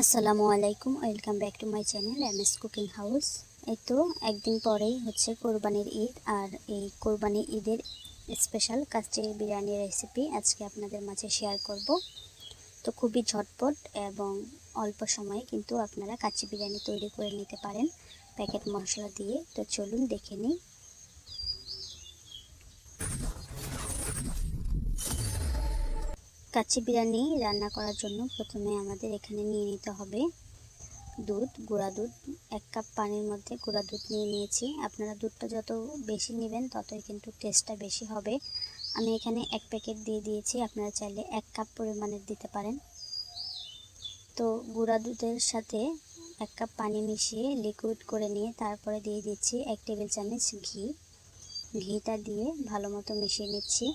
আসসালামু আলাইকুম, welcome back to my channel M S cooking house. এই তো একদিন পরেই হচ্ছে কোরবানির ঈদ, আর এই কোরবানি ঈদের স্পেশাল কাচ্চি বিরিয়ানি রেসিপি আজকে আপনাদের মাঝে শেয়ার করব। তো খুবই ঝটপট এবং অল্প সময়ে কিন্তু আপনারা কাচ্চি বিরিয়ানি তৈরি করে নিতে পারেন প্যাকেট মশলা দিয়ে। তো চলুন দেখে নিই কাচ্চি বিরিয়ানি রান্না করার জন্য প্রথমে আমাদের এখানে নিয়ে নিতে হবে দুধ, গুঁড়া দুধ। এক কাপ পানির মধ্যে গুঁড়া দুধ নিয়ে নিয়েছি। আপনারা দুধটা যত বেশি নেবেন, ততই কিন্তু টেস্টটা বেশি হবে। আমি এখানে এক প্যাকেট দিয়ে দিয়েছি। আপনারা চাইলে এক কাপ পরিমাণের দিতে পারেন। তো গুঁড়া দুধের সাথে এক কাপ পানি মিশিয়ে লিকুইড করে নিয়ে তারপরে দিয়ে দিচ্ছি এক টেবিল চামচ ঘি। ঘিটা দিয়ে ভালো মতো মিশিয়ে নিচ্ছি।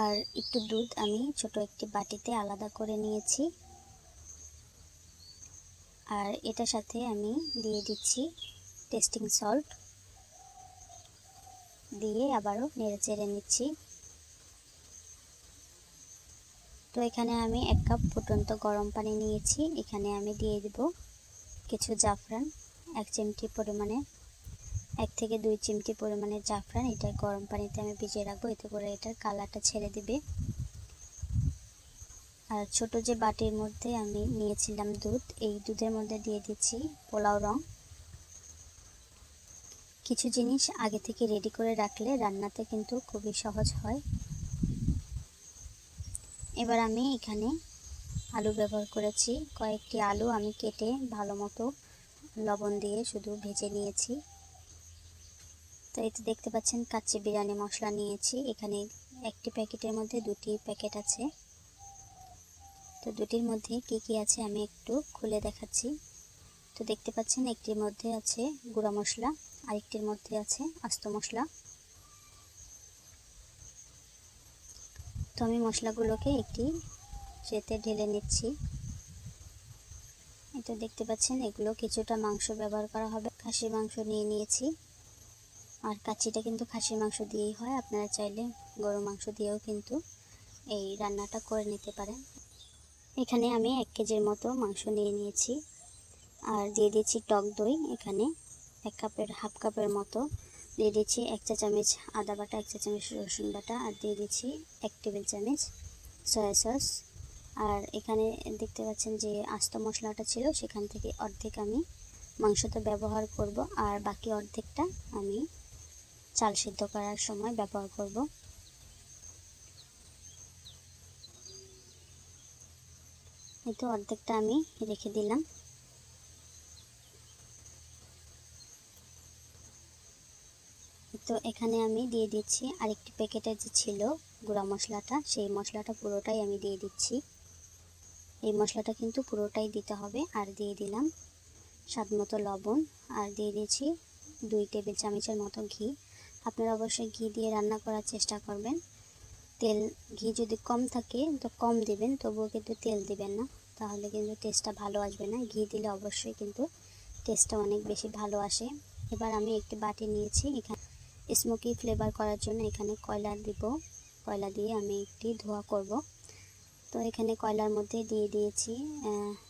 আর একটু দুধ আমি ছোট একটি বাটিতে আলাদা করে নিয়েছি। আর এটার সাথে আমি দিয়ে দিচ্ছি টেস্টিং সল্ট। দিয়ে আবারও নেড়ে চেড়ে নিচ্ছি। তো এখানে আমি এক কাপ ফুটন্ত গরম পানি নিয়েছি। এখানে আমি দিয়ে দেব কিছু জাফরান, এক চিমটি পরিমাণে এক থেকে দুই চিমটি পরিমাণে জাফরান, এটা গরম পানিতে আমি ভিজিয়ে রাখব, এতে করে এটার কালারটা ছেড়ে দিবে। আর ছোট যে বাটির মধ্যে আমি নিয়েছিলাম দুধ, এই দুধের মধ্যে দিয়ে দিচ্ছি পোলাও রং। কিছু জিনিস আগে থেকে রেডি করে রাখলে রান্নাতে কিন্তু খুবই সহজ হয়। এবার আমি এখানে আলু ব্যবহার করেছি। কয়েকটি আলু আমি কেটে ভালো মতো লবণ দিয়ে শুধু ভেজে নিয়েছি। তো এতে দেখতে পাচ্ছেন, কাচ্চি বিরিয়ানি মশলা নিয়েছি। এখানে একটি প্যাকেটের মধ্যে দুটি প্যাকেট আছে। তো দুটির মধ্যে কি কি আছে আমি একটু খুলে দেখাচ্ছি। তো দেখতে পাচ্ছেন, একটির মধ্যে আছে গুঁড়া মশলা, আরেকটির মধ্যে আছে আস্ত মশলা। তো আমি মশলাগুলোকে একটি ট্রেতে ঢেলে নিচ্ছি। এটা দেখতে পাচ্ছেন, এগুলো কিছুটা মাংস ব্যবহার করা হবে। খাসির মাংস নিয়ে নিয়েছি। আর কাচ্চিটা কিন্তু খাসির মাংস দিয়েই হয়। আপনারা চাইলে গরু মাংস দিয়েও কিন্তু এই রান্নাটা করে নিতে পারেন। এখানে আমি এক কেজির মতো মাংস নিয়ে নিয়েছি। আর দিয়ে দিয়েছি টক দই। এখানে এক কাপের, হাফ কাপের মতো দিয়ে দিয়েছি এক চা চামচ আদা বাটা, এক চা চামচ রসুন বাটা আর দিয়ে দিচ্ছি এক টেবিল চামচ সয়া সস। আর এখানে দেখতে পাচ্ছেন যে আস্ত মশলাটা ছিল, সেখান থেকে অর্ধেক আমি মাংসতে ব্যবহার করব। আর বাকি অর্ধেকটা আমি চাল সিদ্ধ করার সময় ব্যবহার করব। এই তো অর্ধেকটা আমি রেখে দিলাম। তো এখানে আমি দিয়ে দিচ্ছি আরেকটি প্যাকেটে যে ছিল গুঁড়া মশলাটা, সেই মশলাটা পুরোটাই আমি দিয়ে দিচ্ছি। এই মশলাটা কিন্তু পুরোটাই দিতে হবে। আর দিয়ে দিলাম স্বাদ মতো লবণ। আর দিয়ে দিয়েছি দুই টেবিল চামচের মতো ঘি। আপনারা অবশ্যই ঘি দিয়ে রান্না করার চেষ্টা করবেন। তেল, ঘি যদি কম থাকে তো কম দিবেন, তবুও কিন্তু তেল দিবেন না। তাহলে কিন্তু টেস্টটা ভালো আসবে না। ঘি দিলে অবশ্যই কিন্তু টেস্টটা অনেক বেশি ভালো আসে। এবার আমি একটি বাটি নিয়েছি। এখানে স্মোকি ফ্লেভার করার জন্য এখানে কয়লা দিব। কয়লা দিয়ে আমি একটি ধোয়া করব। তো এখানে কয়লার মধ্যে দিয়ে দিয়েছি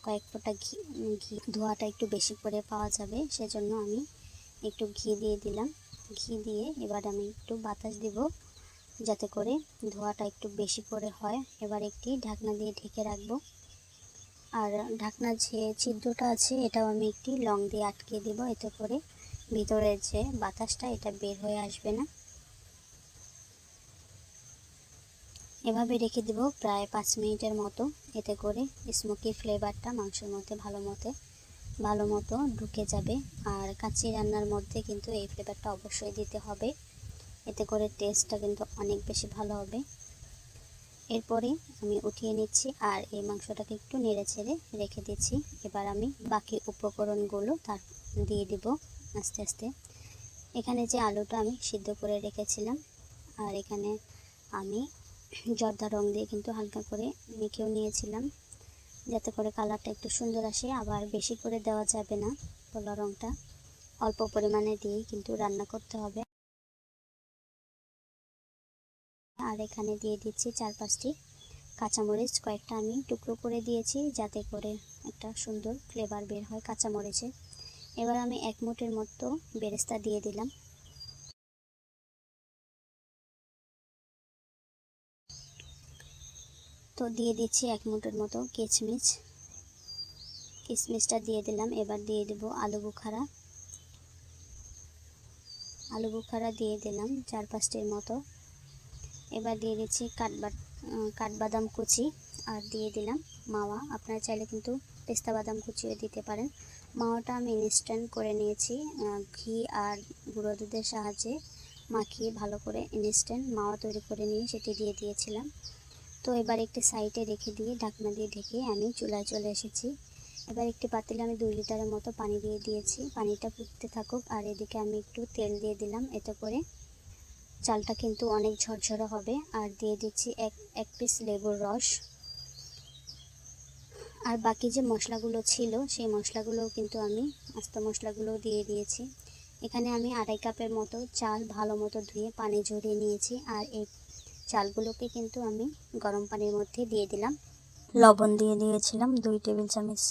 কয়েক ফোঁটা ঘি। ঘি ধোয়াটা একটু বেশি করে পাওয়া যাবে। সেজন্য আমি একটু ঘি দিয়ে দিলাম। ঘি দিয়ে এবার আমি একটু বাতাস দিব, যাতে করে ধোয়াটা একটু বেশি করে হয়। এবার একটি ঢাকনা দিয়ে ঢেকে রাখব। আর ঢাকনার যে ছিদ্রটা আছে, এটাও আমি একটি লং দিয়ে আটকে দিব, এতে করে ভিতরের যে বাতাসটা, এটা বের হয়ে আসবে না। এভাবে রেখে দেব প্রায় পাঁচ মিনিটের মতো, এতে করে স্মোকি ফ্লেভারটা মাংসের মধ্যে ভালো মতো ভালো মতো ঢুকে যাবে। আর কাঁচি রান্নার মধ্যে কিন্তু এই ফ্লেভারটা অবশ্যই দিতে হবে। এতে করে টেস্টটা কিন্তু অনেক বেশি ভালো হবে। এরপরে আমি উঠিয়ে নিচ্ছি আর এই মাংসটাকে একটু নেড়ে ছেড়ে রেখে দিচ্ছি। এবার আমি বাকি উপকরণগুলো তার দিয়ে দিব আস্তে আস্তে। এখানে যে আলুটা আমি সিদ্ধ করে রেখেছিলাম, আর এখানে আমি জর্দা রং দিয়ে কিন্তু হালকা করে মেখেও নিয়েছিলাম। যাতে করে কালারটা একটু সুন্দর আসে, আবার বেশি করে দেওয়া যাবে না পোলা রঙটা অল্প পরিমাণে দিয়েই কিন্তু রান্না করতে হবে। আর এখানে দিয়ে দিচ্ছি চার পাঁচটি কাঁচামরিচ। কয়েকটা আমি টুকরো করে দিয়েছি যাতে করে একটা সুন্দর ফ্লেভার বের হয় কাঁচামরিচে। এবার আমি এক মুঠের মতো বেরেস্তা দিয়ে দিলাম। তো দিয়ে দিচ্ছি এক মুঠের মতো কিচমিচ কিশমিশটা দিয়ে দিলাম, এবার দিয়ে দেব আলু বুখারা। আলু বুখারা দিয়ে দিলাম চার পাঁচটির মতো। এবার দিয়ে দিচ্ছি কাঠবা কাঠবাদাম কুচি আর দিয়ে দিলাম মাওয়া। আপনারা চাইলে কিন্তু পেস্তা বাদাম কুচিও দিতে পারেন। মাওয়াটা আমি ইনস্ট্যান্ট করে নিয়েছি ঘি আর গুঁড়ো দুধের সাহায্যে মাখিয়ে ভালো করে ইনস্ট্যান্ট মাওয়া তৈরি করে নিয়ে সেটি দিয়ে দিয়েছিলাম। তো এবার একটি সাইডে রেখে দিয়ে ঢাকনা দিয়ে ঢেকে আমি চুলায় চলে এসেছি। এবার একটি পাতিলে আমি দুই লিটারের মতো পানি দিয়ে দিয়েছি। পানিটা ফুটতে থাকুক আর এদিকে আমি একটু তেল দিয়ে দিলাম। এতে করে চালটা কিন্তু অনেক ঝরঝরে হবে। আর দিয়ে দিচ্ছি এক এক পিস লেবুর রস। আর বাকি যে মশলাগুলো ছিল, সেই মশলাগুলোও কিন্তু আমি, আস্ত মশলাগুলোও দিয়ে দিয়েছি। এখানে আমি আড়াই কাপের মতো চাল ভালো মতো ধুয়ে পানি ঝরিয়ে নিয়েছি। আর এই চালগুলোকে কিন্তু আমি গরম পানির মধ্যে দিয়ে দিলাম। লবণ দিয়ে দিয়েছিলাম দুই টেবিল চামচ।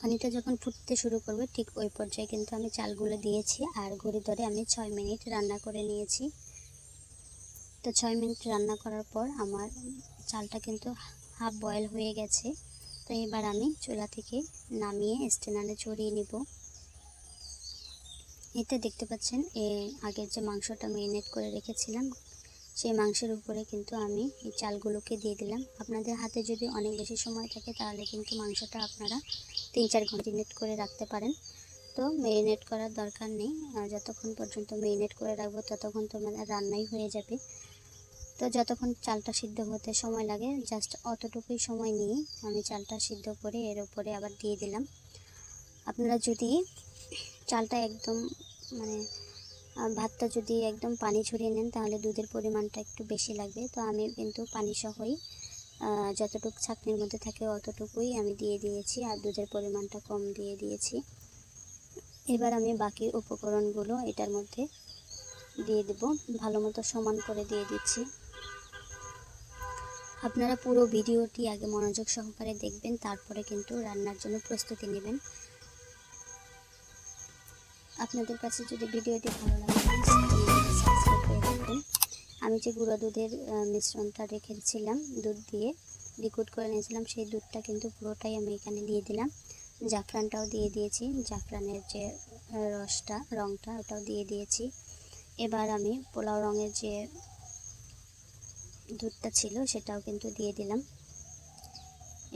পানিটা যখন ফুটতে শুরু করবে ঠিক ওই পর্যায়ে কিন্তু আমি চালগুলো দিয়েছি আর ঘড়ি ধরে আমি ছয় মিনিট রান্না করে নিয়েছি। তো ছয় মিনিট রান্না করার পর আমার চালটা কিন্তু হাফ বয়েল হয়ে গেছে। তো এবার আমি চুলা থেকে নামিয়ে স্টেনারে চড়িয়ে নিব। এতে দেখতে পাচ্ছেন এ আগের যে মাংসটা মেরিনেট করে রেখেছিলাম সেই মাংসের উপরে কিন্তু আমি এই চালগুলোকে দিয়ে দিলাম। আপনাদের হাতে যদি অনেক বেশি সময় থাকে, তাহলে কিন্তু মাংসটা আপনারা তিন চার ঘণ্টা মেরিনেট করে রাখতে পারেন। তো মেরিনেট করার দরকার নেই। যতক্ষণ পর্যন্ত মেরিনেট করে রাখব, ততক্ষণ তো মানে রান্নাই হয়ে যাবে। তো যতক্ষণ চালটা সিদ্ধ হতে সময় লাগে জাস্ট অতটুকুই সময় নিয়ে আমি চালটা সিদ্ধ করে এর উপরে আবার দিয়ে দিলাম। আপনারা যদি চালটা একদম মানে ভাতটা যদি একদম পানি ছড়িয়ে নেন, তাহলে দুধের পরিমাণটা একটু বেশি লাগবে। তো আমি কিন্তু পানি সহই যতটুকু ছাকনির মধ্যে থাকে অতটুকুই আমি দিয়ে দিয়েছি আর দুধের পরিমাণটা কম দিয়ে দিয়েছি। এবার আমি বাকি উপকরণগুলো এটার মধ্যে দিয়ে দেব। ভালো মতো সমান করে দিয়ে দিচ্ছি। আপনারা পুরো ভিডিওটি আগে মনোযোগ সহকারে দেখবেন, তারপরে কিন্তু রান্নার জন্য প্রস্তুতি নেবেন। আপনাদের কাছে যদি ভিডিওটি ভালো লাগে আমি যে গুঁড়ো দুধের মিশ্রণটা রেখেছিলাম, দুধ দিয়ে লিকুইড করে নিয়েছিলাম, সেই দুধটা কিন্তু পুরোটাই আমি এখানে দিয়ে দিলাম। জাফরানটাও দিয়ে দিয়েছি, জাফরানের যে রসটা রঙটা ওটাও দিয়ে দিয়েছি। এবার আমি পোলাও রঙের যে দুধটা ছিল, সেটাও কিন্তু দিয়ে দিলাম।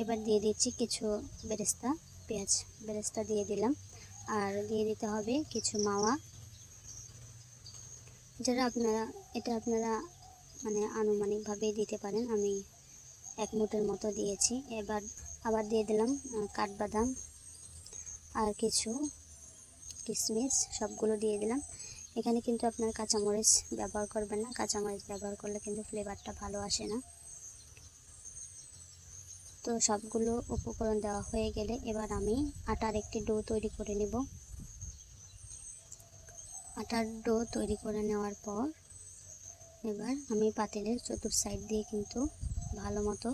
এবার দিয়ে দিচ্ছি কিছু বেরেস্তা, পেঁয়াজ বেরেস্তা দিয়ে দিলাম। আর দিয়ে দিতে হবে কিছু মাওয়া। যারা আপনারা, এটা আপনারা মানে আনুমানিকভাবে দিতে পারেন। আমি এক মুঠের মতো দিয়েছি। এবার আবার দিয়ে দিলাম কাঠবাদাম আর কিছু কিশমিশ, সবগুলো দিয়ে দিলাম। এখানে কিন্তু আপনার কাঁচামরিচ ব্যবহার করবেন না। কাঁচামরিচ ব্যবহার করলে কিন্তু ফ্লেভারটা ভালো আসে না। তো সবগুলো উপকরণ দেওয়া হয়ে গেলে এবার আমি আটার একটি ডো তৈরি করে নেব। আটার ডো তৈরি করে নেওয়ার পর এবার আমি পাতিলের চতুর সাইড দিয়ে কিন্তু ভালো মতো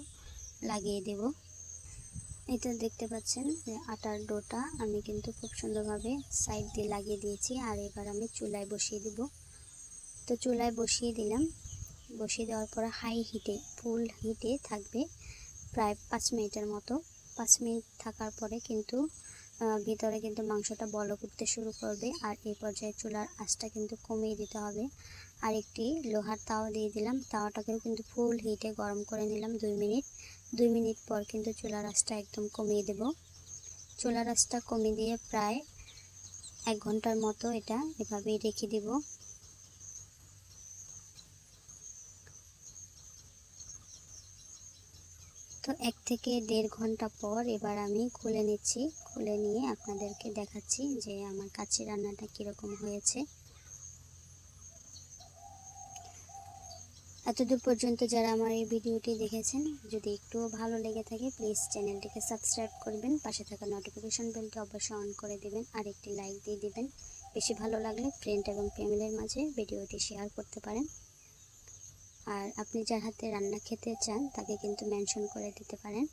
লাগিয়ে দেব। এটা দেখতে পাচ্ছেন যে আটার ডোটা আমি কিন্তু খুব সুন্দরভাবে সাইড দিয়ে লাগিয়ে দিয়েছি আর এবার আমি চুলায় বসিয়ে দেব। তো চুলায় বসিয়ে দিলাম। বসিয়ে দেওয়ার পর হাই হিটে ফুল হিটে থাকবে প্রায় পাঁচ মিনিটের মতো। পাঁচ মিনিট থাকার পরে কিন্তু ভিতরে কিন্তু মাংসটা বলো করতে শুরু করবে আর এই পর্যায়ে চুলার আঁচটা কিন্তু কমিয়ে দিতে হবে। আর একটি লোহার তাওয়া দিয়ে দিলাম। তাওয়াটাকেও কিন্তু ফুল হিটে গরম করে নিলাম দুই মিনিট। দুই মিনিট পর কিন্তু চুলার আঁচটা একদম কমিয়ে দেব। চুলার আঁচটা কমিয়ে দিয়ে প্রায় এক ঘণ্টার মতো এটা এভাবেই রেখে দেব। তো এক থেকে দেড় ঘণ্টা পর এবার আমি খুলে নিচ্ছি। খুলে নিয়ে আপনাদেরকে দেখাচ্ছি যে আমার কাছে রান্নাটা কীরকম হয়েছে। এতদূর পর্যন্ত যারা আমার এই ভিডিওটি দেখেছেন, যদি একটু ভালো লেগে থাকে প্লিজ চ্যানেলটিকে সাবস্ক্রাইব করবেন, পাশে থাকা নোটিফিকেশন বেলটি অবশ্যই অন করে দেবেন, আর একটি লাইক দিয়ে দিবেন। বেশি ভালো লাগলে ফ্রেন্ড এবং ফ্যামিলির মাঝে ভিডিওটি শেয়ার করতে পারেন। আর আপনি যার হাতে রান্না খেতে চান, তাকে কিন্তু মেনশন করে দিতে পারেন।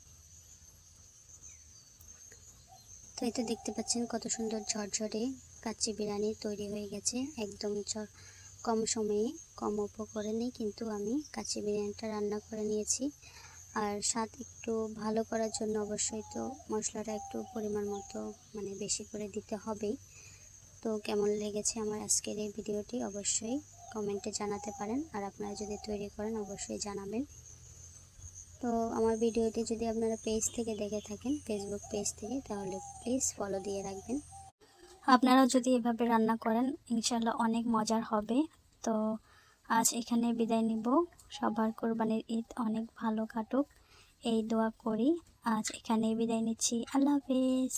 তো এই তো দেখতে পাচ্ছেন কত সুন্দর ঝরঝরে কাচ্চি বিরিয়ানি তৈরি হয়ে গেছে। একদম কম সময়ে, কম উপকরণে কিন্তু আমি কাচ্চি বিরিয়ানিটা রান্না করে নিয়েছি। আর স্বাদ একটু ভালো করার জন্য অবশ্যই তো মশলাটা একটু পরিমাণ মতো মানে বেশি করে দিতে হবেই। তো কেমন লেগেছে আমার আজকের এই ভিডিওটি? অবশ্যই কমেন্টে জানাতে পারেন আর আপনারা যদি তৈরি করেন অবশ্যই জানাবেন। তো আমার ভিডিওটি যদি আপনারা পেজ থেকে দেখে থাকেন ফেসবুক পেজ থেকে, তাহলে প্লিজ ফলো দিয়ে রাখবেন। আপনারাও যদি এভাবে রান্না করেন ইনশাল্লাহ অনেক মজার হবে। তো আজ এখানে বিদায় নিব। সবার কোরবানির ঈদ অনেক ভালো কাটুক। এই দোয়া করি। আজ এখানে বিদায় নিচ্ছি। আল্লাহ হাফিজ।